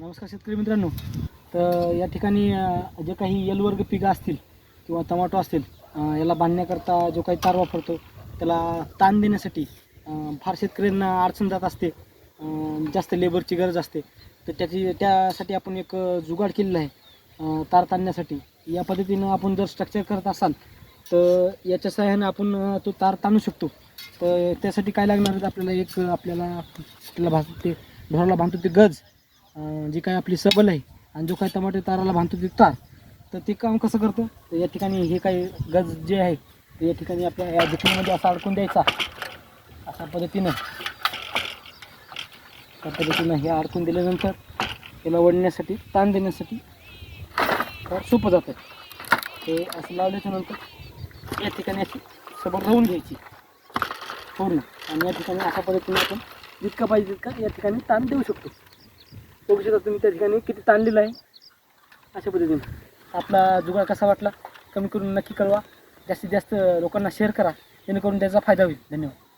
नमस्कार शेतकरी मित्रांनो. तर या ठिकाणी जे काही यलवर्ग पिकं असतील किंवा टमाटो असतील याला बांधण्याकरता जो काही तार वापरतो त्याला ताण देण्यासाठी फार शेतकऱ्यांना अडचण जात असते जास्त लेबरची गरज असते. तर त्याची त्यासाठी आपण एक जुगाड केलेला आहे तार ताणण्यासाठी. या पद्धतीनं आपण जर स्ट्रक्चर करत असाल तर याच्या सहाय्याने आपण तो तार ताणू शकतो. तर त्यासाठी काय लागणार आहे आपल्याला? एक आपल्याला आपल्याला भास ते ढोराला बांधतो ते गज. जी काय आपली सबल आहे आणि जो काही टमाटे ताराला बांधतो ते तार तर ते काम कसं करतं? तर या ठिकाणी हे काही गज जे आहे ते या ठिकाणी आपल्या या जखमीमध्ये असा अडकून द्यायचा. अशा पद्धतीनं त्या पद्धतीनं हे अडकून दिल्यानंतर त्याला वडण्यासाठी ताण देण्यासाठी फार सोपं जातं. ते असं लावल्याच्या नंतर या ठिकाणी अशी सबळ राहून घ्यायची. पूर्ण. आणि या ठिकाणी अशा पद्धतीने आपण जितका पाहिजे तितका या ठिकाणी ताण देऊ शकतो. बघू शकता तुम्ही त्या ठिकाणी किती ताणलेलं आहे. अशा पद्धतीने. आपला जुगाड कसा वाटला कमी करून नक्की कळवा. जास्तीत जास्त लोकांना शेअर करा जेणेकरून त्याचा फायदा होईल. धन्यवाद.